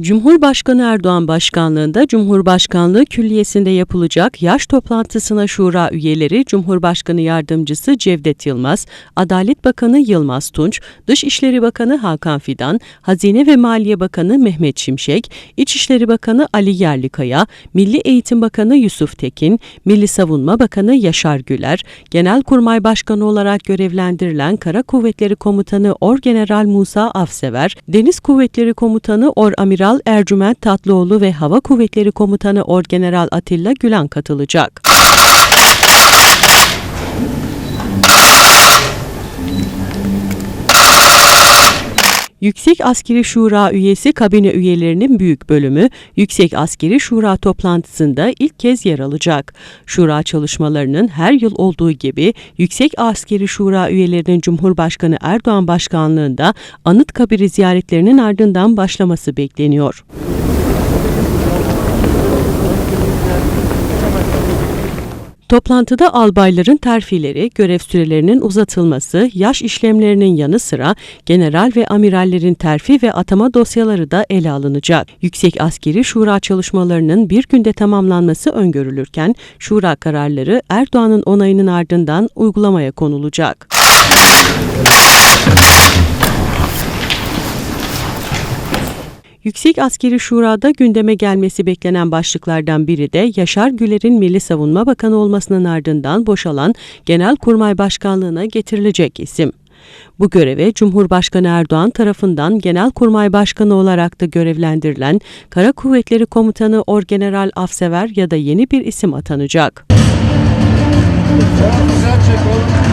Cumhurbaşkanı Erdoğan başkanlığında Cumhurbaşkanlığı Külliyesi'nde yapılacak yaş toplantısına şura üyeleri Cumhurbaşkanı Yardımcısı Cevdet Yılmaz, Adalet Bakanı Yılmaz Tunç, Dışişleri Bakanı Hakan Fidan, Hazine ve Maliye Bakanı Mehmet Şimşek, İçişleri Bakanı Ali Yerlikaya, Milli Eğitim Bakanı Yusuf Tekin, Milli Savunma Bakanı Yaşar Güler, Genelkurmay Başkanı olarak görevlendirilen Kara Kuvvetleri Komutanı Orgeneral Musa Afsever, Deniz Kuvvetleri Komutanı Oramiral Ercüment Tatlıoğlu ve Hava Kuvvetleri Komutanı Orgeneral Atilla Gülen katılacak. Yüksek Askeri Şura üyesi kabine üyelerinin büyük bölümü Yüksek Askeri Şura toplantısında ilk kez yer alacak. Şura çalışmalarının her yıl olduğu gibi Yüksek Askeri Şura üyelerinin Cumhurbaşkanı Erdoğan başkanlığında Anıtkabir'i ziyaretlerinin ardından başlaması bekleniyor. Toplantıda albayların terfileri, görev sürelerinin uzatılması, yaş işlemlerinin yanı sıra general ve amirallerin terfi ve atama dosyaları da ele alınacak. Yüksek Askeri Şura çalışmalarının bir günde tamamlanması öngörülürken, şura kararları Erdoğan'ın onayının ardından uygulamaya konulacak. Yüksek Askeri Şura'da gündeme gelmesi beklenen başlıklardan biri de Yaşar Güler'in Milli Savunma Bakanı olmasının ardından boşalan Genelkurmay Başkanlığı'na getirilecek isim. Bu göreve Cumhurbaşkanı Erdoğan tarafından Genelkurmay Başkanı olarak da görevlendirilen Kara Kuvvetleri Komutanı Orgeneral Afsever ya da yeni bir isim atanacak. Oğlum.